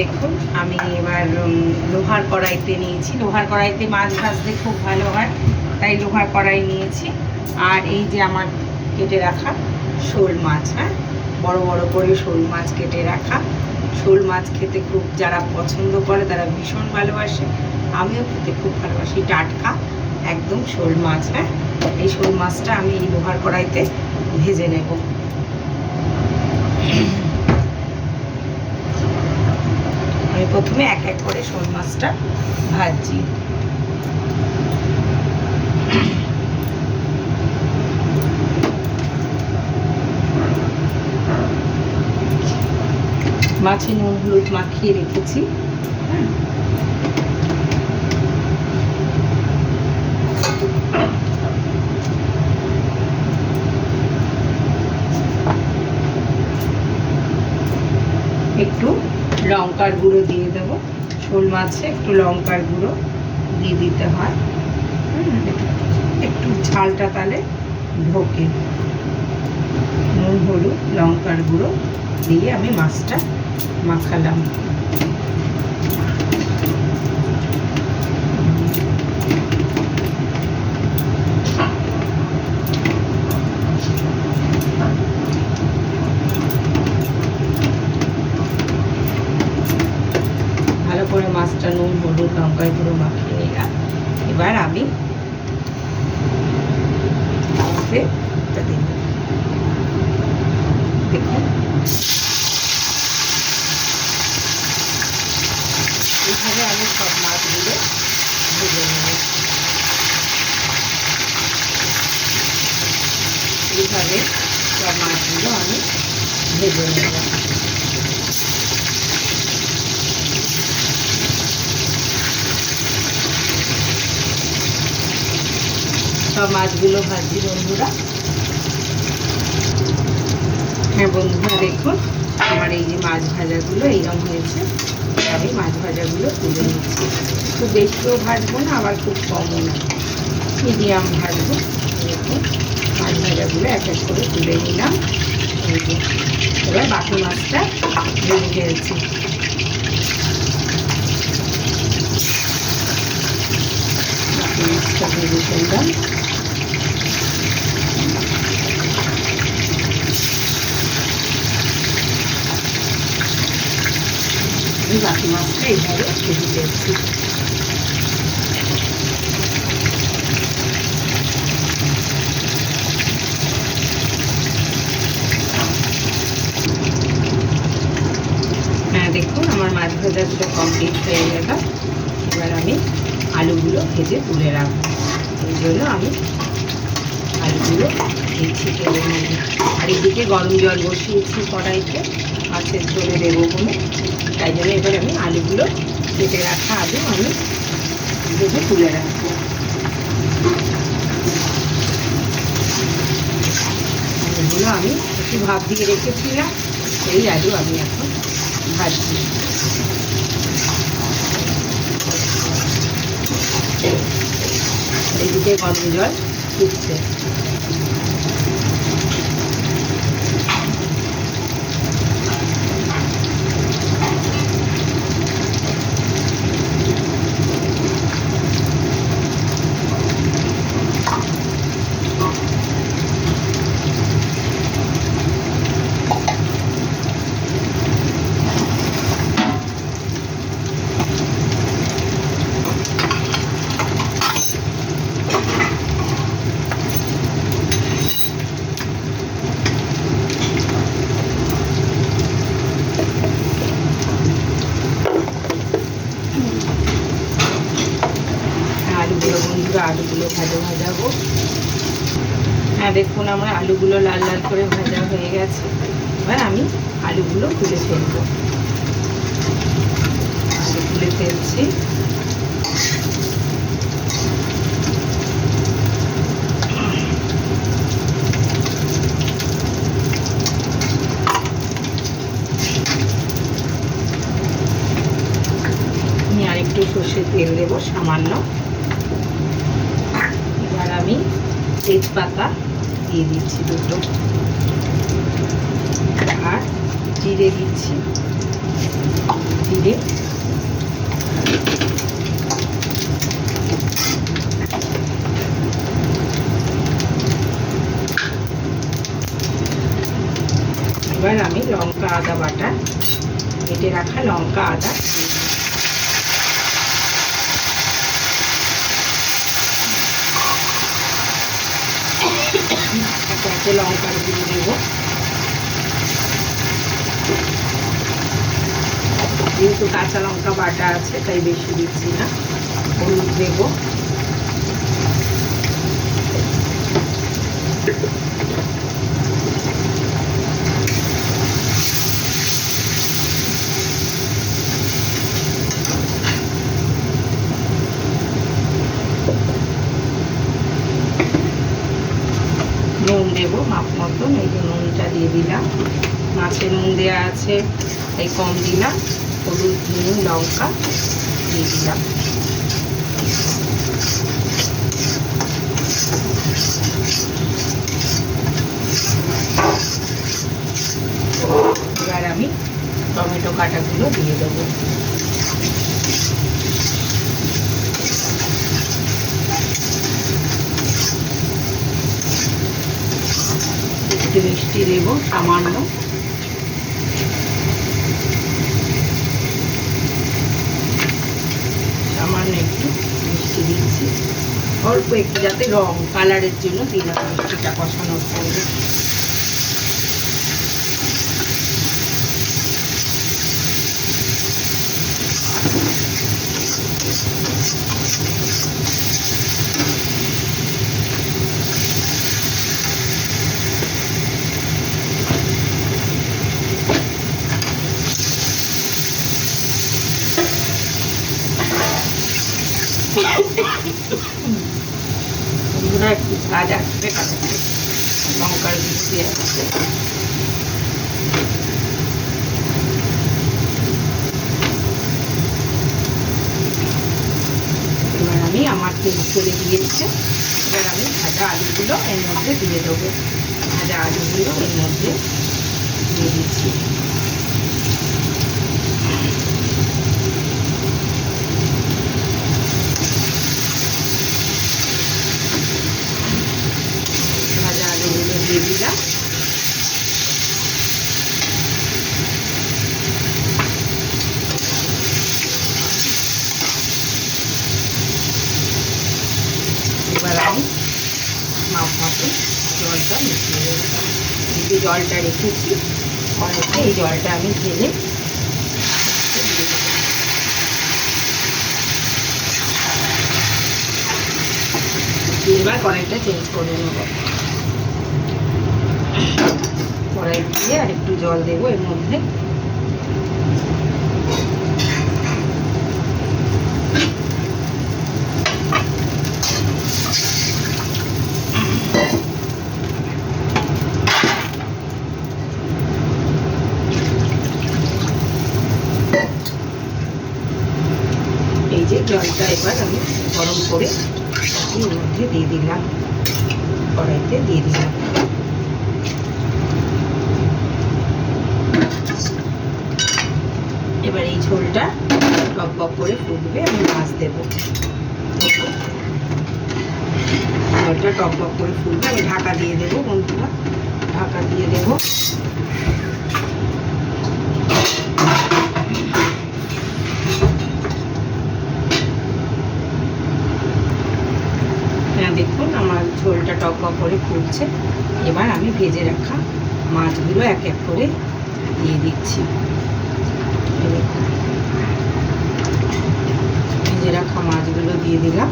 দেখুন, আমি এবার লোহার কড়াইতে নিয়েছি। লোহার কড়াইতে মাছ ভাজতে খুব ভালো হয়, তাই লোহার কড়াই নিয়েছি। আর এই যে আমার কেটে রাখা শোল মাছ হ্যাঁ? বড় বড় করে শোল মাছ কেটে রাখা। শোল মাছ খেতে খুব যারা পছন্দ করে, তারা ভীষণ ভালোবাসে। আমিও খেতে খুব ভালোবাসি। টাটকা, একদম শোল মাছ হ্যাঁ? এই শোল মাছটা আমি এই লোহার কড়াইতে ভেজে নেব। আমি প্রথমে এক এক করে শোল মাছটা ভাজি। মাছে নুন হলুদ মাখিয়ে রেখেছি হ্যাঁ। একটু লঙ্কার গুঁড়ো দিয়ে দেব। শোল মাছে একটু লঙ্কার গুঁড়ো দিয়ে দিতে হয়। একটু ঝালটা তাহলে ঢোকে। নুন, হলুদ, লঙ্কার গুঁড়ো দিয়ে আমি মাছটা মাখালাম ভালো করে মাছটা নুন হলুদ লঙ্কার গুঁড়ো মাখিয়ে নিলাম এবার আমি তাতে এটা এইভাবে আমি সব মাছগুলো ভেজে নেব। এইভাবে সব মাছগুলো আমি ভেজে নেব। সব মাছগুলো ভাজি, বন্ধুরা। হ্যাঁ বন্ধুরা, দেখুন, আমার এই যে মাছ ভাজাগুলো এইরকম হয়েছে। আমি মাছ ভাজাগুলো তুলে নিচ্ছি। খুব বেশিও ভাজবো না, আবার খুব কমও না। মিডিয়াম ভাজবো। দেখুন, মাছ ভাজাগুলো এক এক করে তুলে নিলাম। এবার বাকি মাছটা ভেজে ফেলছি বাকি মাছটা ভেজে ফেললাম আমি বাকি মাছটা এইভাবে ভেজে ফেলছি হ্যাঁ দেখুন, আমার মাছ ভাজাগুলো কমপ্লিট হয়ে গেল। এবার আমি আলুগুলো ভেজে তুলে রাখব। এই জন্য আমি আলুগুলো দিচ্ছি তেলের আর এদিকে গরম জল বসিয়েছি কড়াইতে। মাছের ঝোলে দেবো বলে তাই জন্য এবার আমি আলুগুলো কেটে রাখা আলু আমি ভেজে তুলে রাখব। আলুগুলো আমি একটু ভাত দিয়ে রেখেছিলাম সেই আলু আমি এখন ভাজছি। এদিকে গরম জল ফুটছে আলুগুলো বন্ধুরা আলুগুলো ভাজা ভাজাবো হ্যাঁ দেখুন আমার আলুগুলো লাল লাল করে ভাজা হয়ে গেছে। এবার আমি আলুগুলো তুলে ফেলব। আলু তুলে ফেলছি। আরেকটু সর্ষের তেল দেবো, সামান্য। এবার আমি তেজপাতা দিয়ে দিচ্ছি দুটো। আর জিরে দিচ্ছি। জিরে এবার আমি লঙ্কা আদা বাটা কেটে রাখা লঙ্কা আদা দিয়ে দিলাম। একে একে লঙ্কার গুঁড়ো দেবো যেহেতু কাঁচা লঙ্কা বাটা আছে, তাই বেশি দিচ্ছি না হলুদ দেবো নুন দেবো মাপ মতন এই যে নুনটা দিয়ে দিলাম মাছে নুন আছে। তাই কম দিলাম হলুদ, নুন, লঙ্কা দিয়ে দিলাম। এবার আমি টমেটো কাটাগুলো দিয়ে দেবো। একটু মিষ্টি দেবো, সামান্য একটু মিষ্টি দিচ্ছি অল্প একটু যাতে রং কালারের জন্য দিলাম মিষ্টিটা কষানোর সঙ্গে। বন্ধুরা একটু কারণ লঙ্কার বৃষ্টি আসছে এবার আমি আমার তেল চলে দিয়েছে এবার আমি ভাজা আলুগুলো এর মধ্যে দিয়ে দেবো। ভাজা আলুগুলো এর মধ্যে দিয়ে দিচ্ছি ভাজা আলুগুলো দিয়ে দিলাম এবার আমি মাপ মাপে জলটা মিশিয়ে দেবো এই যে জলটা রেখেছি। অনেকটা এই জলটা আমি ঢেলে এবার কড়াইটা চেঞ্জ করে নেব। কড়াই দিয়ে আর একটু জল দেবো এর মধ্যে এই যে জলটা এবার আমি গরম করে এর মধ্যে দিয়ে দিলাম কড়াইতে দিয়ে দিলাম এবার এই ঝোলটা টক বক করে ফুটবে, আমি মাছ দেবো। ঝোলটা টক বক করে ফুটবে, আমি ঢাকা দিয়ে দেবো বন্ধুরা। ঢাকা দিয়ে দেবো। হ্যাঁ দেখুন আমার ঝোলটা টক করে ফুটছে। এবার আমি ভেজে রাখা মাছগুলো এক এক করে দিয়ে দিচ্ছি। দেখুন। ভেজে রাখা মাছগুলো দিয়ে দিলাম।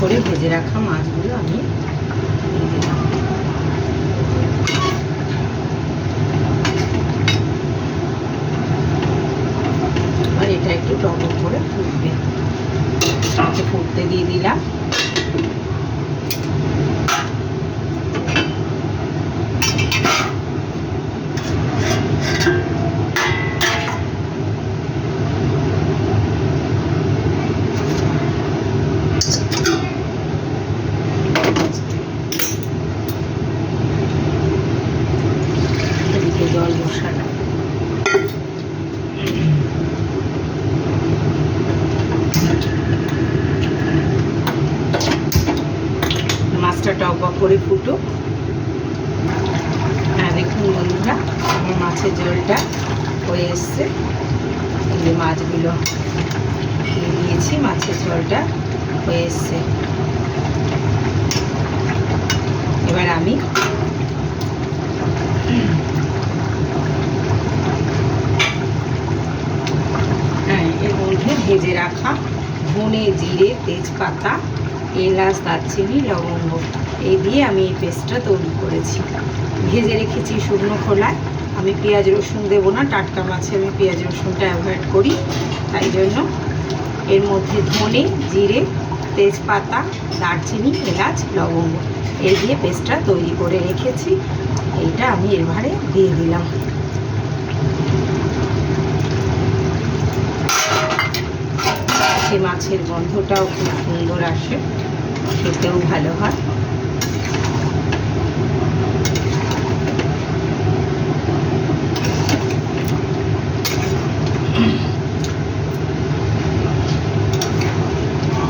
করে ভেজে রাখা মাছগুলো আমি দিয়ে দিলাম। এবার এটা একটু টক করে ফুটবে। ফুটতে দিয়ে দিলাম গরম মশলা মাছটা টক বক করে ফুটো। হ্যাঁ দেখুন বন্ধুরা আমার মাছের ঝোলটা হয়ে এসছে। এই মাছগুলো দিয়ে দিয়েছি, মাছের ঝোলটা হয়ে এসছে। এবার আমি এর মধ্যে ভেজে রাখা ধনে জিরে, তেজপাতা এলাচ, দারচিনি, লবঙ্গ। এই দিয়ে আমি এই পেস্টটা তৈরি করেছি। ভেজে রেখেছি শুকনো খোলায়। আমি পেঁয়াজ, রসুন দেবো না, টাটকা মাছে আমি পেঁয়াজ, রসুনটা অ্যাভয়েড করি। তাই জন্য এর মধ্যে ধনে, জিরে, তেজপাতা, দারচিনি, এলাচ, লবঙ্গ। এই দিয়ে পেস্টটা তৈরি করে রেখেছি। এইটা আমি এবারে দিয়ে দিলাম। সে মাছের গন্ধটাও খুব সুন্দর আসে, খেতেও ভালো হয়।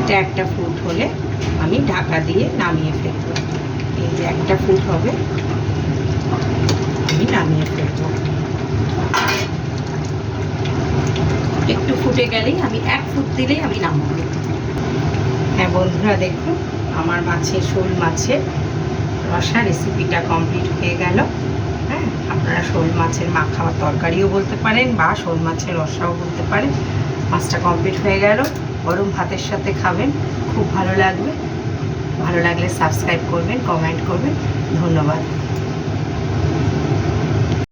এটা একটা ফুট হলে আমি ঢাকা দিয়ে নামিয়ে ফেলব। এই যে একটা ফুট হবে, আমি নামিয়ে ফেলব। একটু ফুটে গেলেই আমি এক ফুট দিলেই আমি নামাবো। হ্যাঁ বন্ধুরা, দেখুন, আমার মাছের শোল মাছের রসা রেসিপিটা কমপ্লিট হয়ে গেল। হ্যাঁ আপনারা শোল মাছের মাখা তরকারিও বলতে পারেন বা শোল মাছের রসাও বলতে পারেন। মাছটা কমপ্লিট হয়ে গেল। গরম ভাতের সাথে খাবেন, খুব ভালো লাগবে। ভালো লাগলে সাবস্ক্রাইব করবেন কমেন্ট করবেন। ধন্যবাদ।